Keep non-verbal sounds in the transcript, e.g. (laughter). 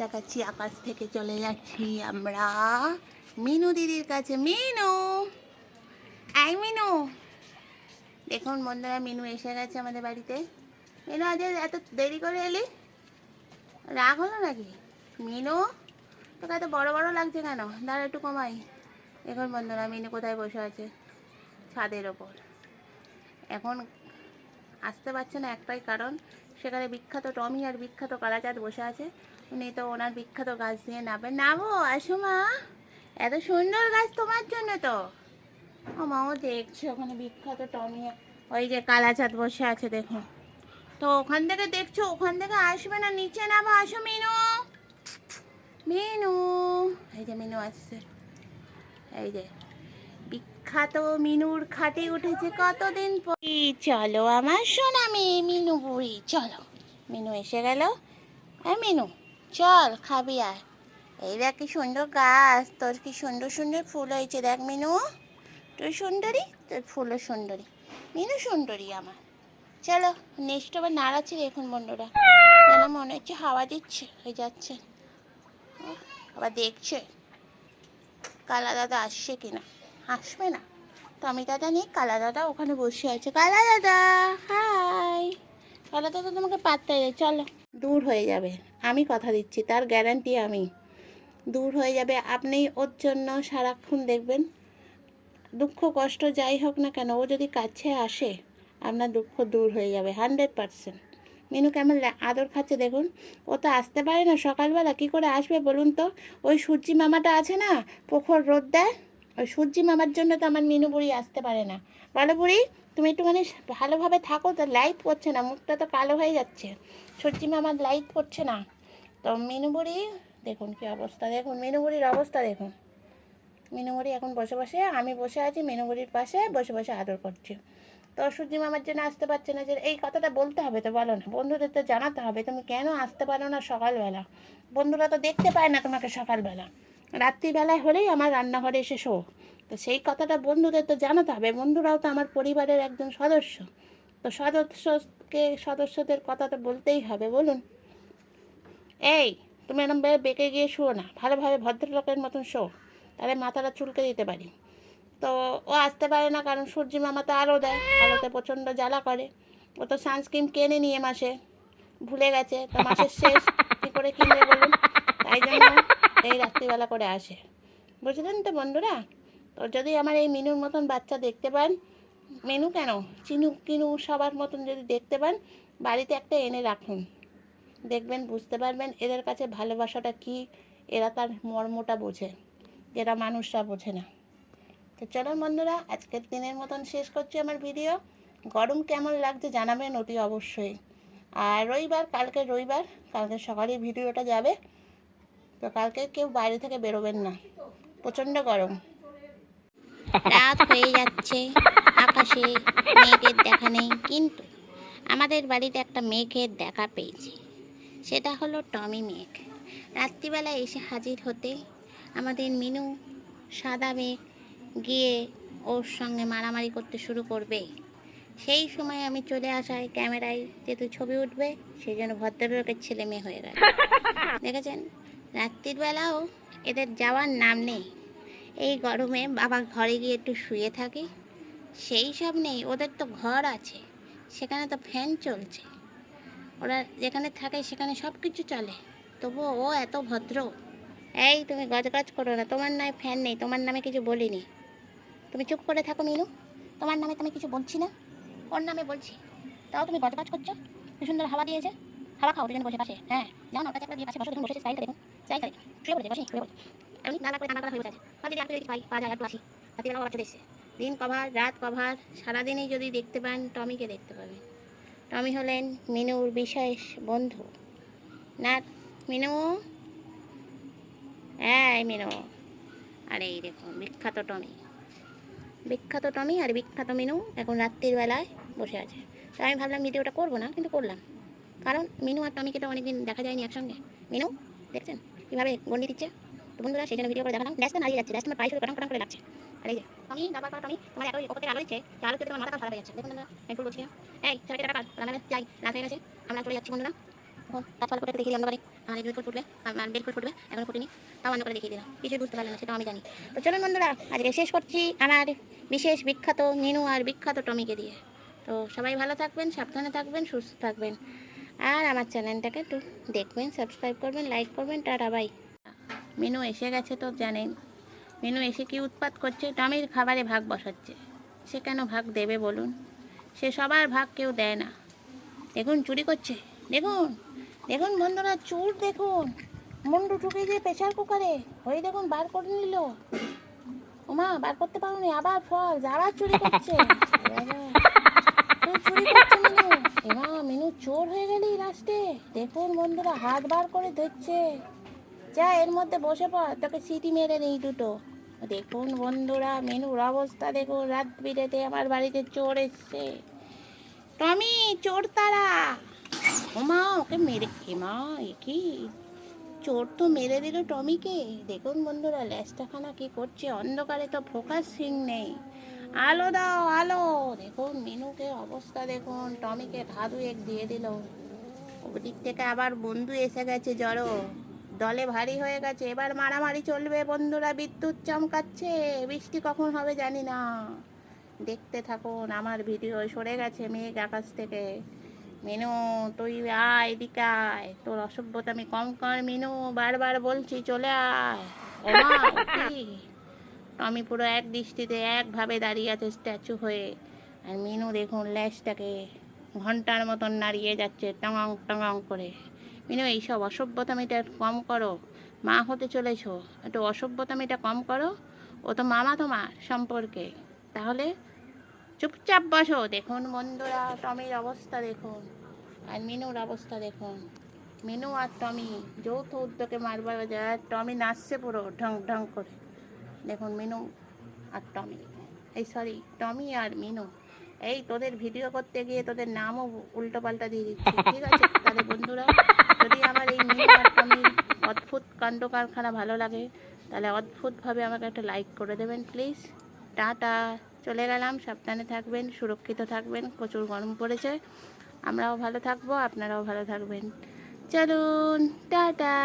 দেখাচ্ছি, আকাশ থেকে চলে যাচ্ছি আমরা। মিনু দিদির কাছে। মিনু! আই মিনু! দেখুন বন্ধুরা, মিনু এসে গেছে আমাদের বাড়িতে। মিনু, আজ এত দেরি করে এলি? রাগ হলো নাকি? মিনু, তোকে এত বড় বড় লাগছে কেন? দাঁড়া একটু কমাই। দেখুন বন্ধুরা, মিনু কোথায় বসে আছে? ছাদের ওপর। এখন আসতে পারছে না একটাই কারণ সেখানে বিখ্যাত টমি আর বিখ্যাত কালাচাঁদ বসে আছে। উনি তো ওনার বিখ্যাত গাছ দিয়ে নাবেন নামো আসো মা এত সুন্দর গাছ তোমার জন্য তো। ও মাও দেখছে ওখানে বিখ্যাত টমি। ওই যে কালাচাঁদ বসে আছে দেখুন তো ওখান থেকে দেখছ, ওখান থেকে আসবে না, নিচে নামো, আসো, মিনু। মিনু, এই যে মিনু আসছে। এই যে, বিখ্যাত মিনুর খাটে উঠেছে কতদিন পর। চলো আমার সোনা মেয়ে মিনু বুড়ি। চলো, মিনু এসে গেল। হ্যাঁ মিনু, চল, খাবি আর। এই দেখ কি সুন্দর গাছ, তোর কি সুন্দর সুন্দর ফুল হয়েছে দেখ মিনু। তুই সুন্দরী, তোর ফুলও সুন্দরী। মিনু সুন্দরী আমার। চলো, নেক্সট আবার নাড়াচ্ছি দেখুন বন্ধুরা। যেন মনে হচ্ছে হাওয়া দিচ্ছে, হয়ে যাচ্ছে। আবার দেখছে। কালা দাদা আসছে কিনা? আসবে না। টমি দাদা নেই, কালা দাদা ওখানে বসে আছে। কালা দাদা হাই কালা তো তোমাকে পাত্তাই দেয় চলো। দূর হয়ে যাবে। আমি কথা দিচ্ছি, তার গ্যারান্টি আমি। দূর হয়ে যাবে আপনি ওর জন্য সারাক্ষণ দেখবেন। দুঃখ, কষ্ট যাই হোক না কেন, ও যদি কাছে আসে, আপনার দুঃখ দূর হয়ে যাবে, হান্ড্রেড পারসেন্ট। মিনু কেমন আদর খাচ্ছে, দেখুন। ও তো আসতে পারে না, সকালবেলা কি করে আসবে বলুন তো? ওই সূর্যি মামাটা আছে না, পোখর রোদ দেয়? ওই সূর্যি মামার জন্য তো আমার মিনু বুড়ি আসতে পারে না। বলো বুড়ি, তুমি একটুখানি ভালোভাবে থাকো, তো লাইট পড়ছে না, মুখটা তো কালো হয়ে যাচ্ছে। সূর্যি মামার লাইট পড়ছে না। তো মিনু বুড়ি, দেখুন কি অবস্থা, দেখুন মিনু বুড়ির অবস্থা, দেখুন। মিনু বুড়ি এখন বসে বসে, আমি বসে আছি মিনু বুড়ির পাশে, বসে বসে আদর করছি। তো সূর্যি মামার জন্য আসতে পারছে না যে, এই কথাটা বলতে হবে তো, বলো না। বন্ধুদের তো জানাতে হবে, তুমি কেন আসতে পারো না সকালবেলা? বন্ধুরা তো দেখতে পায় না তোমাকে সকালবেলা। রাত্রিবেলায় হলেই আমার রান্নাঘরে এসে শো। তো সেই কথাটা বন্ধুদের তো জানাতে হবে। বন্ধুরাও তো আমার পরিবারের একজন সদস্য। তো সদস্যকে, সদস্যদের কথা তো বলতেই হবে, বলুন। এই, তুমি এরকম বে- বেঁকে গিয়ে শুও না। ভালোভাবে ভদ্রলোকের মতন শো। তাহলে মাথাটা চুলকে দিতে পারি। তো ও আসতে পারে না, কারণ সূর্যি মামা তো আলো দেয়। আলোতে প্রচণ্ড জ্বালা করে। ও তো সানস্ক্রিন কেনে নিয়ে মাসে। ভুলে গেছে, তো মাসের শেষ। কী করে কিনবে বলুন? তাই জন্য এই রাত্রিবেলা করে আসে। বুঝলেন তো বন্ধুরা? তো যদি আমার এই মিনুর মতন বাচ্চা দেখতে পান, মেনু কেন? চিনু, কিনু সবার মতন যদি দেখতে পান, বাড়িতে একটা এনে রাখুন। দেখবেন, বুঝতে পারবেন এদের কাছে ভালোবাসাটা কি, এরা তার মর্মটা বোঝে যেটা মানুষরা বোঝে না। তো চলো বন্ধুরা, আজকের দিনের মতন শেষ করছি আমার ভিডিও। গরম কেমন লাগছে জানাবেন অতি অবশ্যই। আর রবিবার, কালকে রবিবার, কালকে সকালে ভিডিওটা যাবে। তো কালকে কেউ বাইরে থেকে বেরোবেন না। প্রচণ্ড গরম। রাত হয়ে যাচ্ছে আকাশে মেঘের দেখা নেই কিন্তু আমাদের বাড়িতে একটা মেঘের দেখা পেয়েছি। সেটা হলো টমি মেঘ। রাত্রিবেলা এসে হাজির হতে আমাদের মিনু সাদা মেঘ গিয়ে ওর সঙ্গে মারামারি করতে শুরু করবে। সেই সময় আমি চলে আসায় ক্যামেরায় যেহেতু ছবি উঠবে সেই জন্য ভদ্রলোকের ছেলে মেয়ে হয়ে গেল। (laughs) দেখেছেন? রাত্রির বেলাও এদের যাওয়ার নাম নেই। এই গরমে বাবা ঘরে গিয়ে একটু শুয়ে থাকে। সেই সব নেই, ওদের তো ঘর আছে, সেখানে তো ফ্যান চলছে। ওরা যেখানে থাকে সেখানে সব কিছু চলে, তবুও ও এত ভদ্র। এই তুমি গজগজ করো না, তোমার নামে ফ্যান নেই, তোমার নামে কিছু বলিনি। তুমি চুপ করে থাকো মিনু, তোমার নামে তুমি কিছু বলছি না। ওর নামে বলছি, তাও তুমি গজগজ করছ? কি সুন্দর হাওয়া দিয়েছে। হাওয়া খাও, দুজন বসে পাশে হ্যাঁ যাও না ওটা চাকরা দিয়ে পাশে বসে দেখুন বসে, স্টাইলটা দেখুন স্টাইলটা দেখুন, শুয়ে বসে শুয়ে নানা করে নানা করা হয়ে গেছে ভাবছি যে একটু পাই পাওয়া যায় একটু আসি। চলে এসছে। দিন কভার, রাত কভার, সারাদিনই যদি দেখতে পান, টমিকে দেখতে পাবেন। টমি হলেন মিনুর বিশেষ বন্ধু। না, মিনু? হ্যাঁ মিনু। আরে, এই দেখুন, বিখ্যাত টমি। বিখ্যাত টমি আর বিখ্যাত মিনু এখন রাত্রির বেলায় বসে আছে। তো আমি ভাবলাম ভিডিওটা করব না, কিন্তু করলাম। কারণ মিনু আর টমিকে তো অনেকদিন দেখা যায়নি একসঙ্গে। মিনু, দেখছেন? কীভাবে গন্ডি দিচ্ছে? তো বন্ধুরা, সেই জন্য ভিডিও করে দেখালাম। গ্যাসটা নাড়িয়ে যাচ্ছে। গ্যাসটা আমার পায়ে শুধু কটাং কটাং করে লাগছে। আর এই যে টমি দাবার পর টমি তোমার এত ওপর আলো দিচ্ছে যে আলো তোমার মাথাটা সারা হয়ে যাচ্ছে। দেখুন বন্ধুরা বলছি এই ছেলেকে টাকা আমরা যাই, রাত হয়ে গেছে, আমরা চলে যাচ্ছি বন্ধুরা। গাছপালা ফুটে দেখিয়ে দিলাম আমার এই ফুল ফুটবে আমার বেল ফুল ফুটবে, এখন ফুটিনি। তাও অন্ধকারে দেখিয়ে দিলাম। কিছু বুঝতে পারলাম না সেটা আমি জানি। তো চলুন বন্ধুরা, আজকে শেষ করছি আমার বিশেষ বিখ্যাত মিনু আর বিখ্যাত টমিকে দিয়ে। তো সবাই ভালো থাকবেন, সাবধানে থাকবেন, সুস্থ থাকবেন। আর আমার চ্যানেলটাকে একটু দেখবেন, সাবস্ক্রাইব করবেন, লাইক করবেন, টাটা, বাই। মিনু এসে গেছে তো জানেন। মিনু এসে কি উৎপাত করছে? টমির খাবারে ভাগ বসাচ্ছে। সে কেন ভাগ দেবে বলুন? সে সবার ভাগ কেউ দেয় না। দেখুন, চুরি করছে। দেখুন দেখুন বন্ধুরা, চুর দেখুন। মুন্ডু ঢুকে যে প্রেশার কুকারে ওই দেখুন, বার করে নিল। ওমা, বার করতে পারোনি, আবার ফল, আবার চুরি করছে। চুরি চোর হয়ে গেলি লাস্টে দেখুন বন্ধুরা, হাত বার করে ধরছে। যা, এর মধ্যে বসে পড়। তোকে সিটি মেরে নেই দুটো। দেখুন বন্ধুরা, মেনুর অবস্থা দেখুন। রাত বিরেতে আমার বাড়িতে চোর এসছে। টমি, চোর তারা। ওমা, ওকে মেরে, এমা এ কি চোর তো মেরে দিল টমিকে। দেখুন বন্ধুরা ল্যাসটাখানা কি করছে? অন্ধকারে তো ফোকাস সিং নেই। আলো দাও, আলো। দেখুন মিনুকে অবস্থা দেখুন। টমিকে ধাদু এক দিয়ে দিল। ওদিক থেকে আবার বন্ধু এসে গেছে জড়ো। দলে ভারী হয়ে গেছে, এবার মারামারি চলবে, বন্ধুরা বিদ্যুৎ চমকাচ্ছে, বৃষ্টি কখন হবে জানি না। দেখতে থাকুন, আমার ভিডিও সরে গেছে মেঘ আকাশ থেকে। মিনু, তুই আয় এদিকে আয়, তোর অসভ্যতা আমি কম কর, মিনু, বারবার বলছি চলে আয়। টমি পুরো এক দৃষ্টিতে একভাবে দাঁড়িয়ে আছে স্ট্যাচু হয়ে। আর মিনু দেখুন ল্যাসটাকে ঘণ্টার মতন নাড়িয়ে যাচ্ছে, টঙং টঙং করে। মিনু, এইসব অসভ্যতামিটা কম করো। মা হতে চলেছ, একটু অসভ্যতামিটা কম করো। ও তো মামা তোমার সম্পর্কে। তাহলে চুপচাপ বসো, দেখুন বন্ধুরা, টমির অবস্থা দেখুন। আর মিনুর অবস্থা দেখুন। মিনু আর টমি, যৌথ উদ্যোগে মারবার যায়, টমি নাচছে পুরো ঢং ঢং করে। দেখুন মিনু আর টমি। এই সরি টমি আর মিনু। এই তোদের ভিডিও করতে গিয়ে তোদের নামও উল্টো পাল্টা দিয়ে দিচ্ছি। (laughs) ঠিক আছে? তাহলে বন্ধুরা যদি আমার এই আর অদ্ভুত কাণ্ড কারখানা ভালো লাগে তাহলে অদ্ভুতভাবে আমাকে একটা লাইক করে দেবেন প্লিজ টাটা। চলে গেলাম সাবধানে থাকবেন সুরক্ষিত থাকবেন প্রচুর গরম পড়েছে। আমরাও ভালো থাকব আপনারাও ভালো থাকবেন। চলুন টাটা।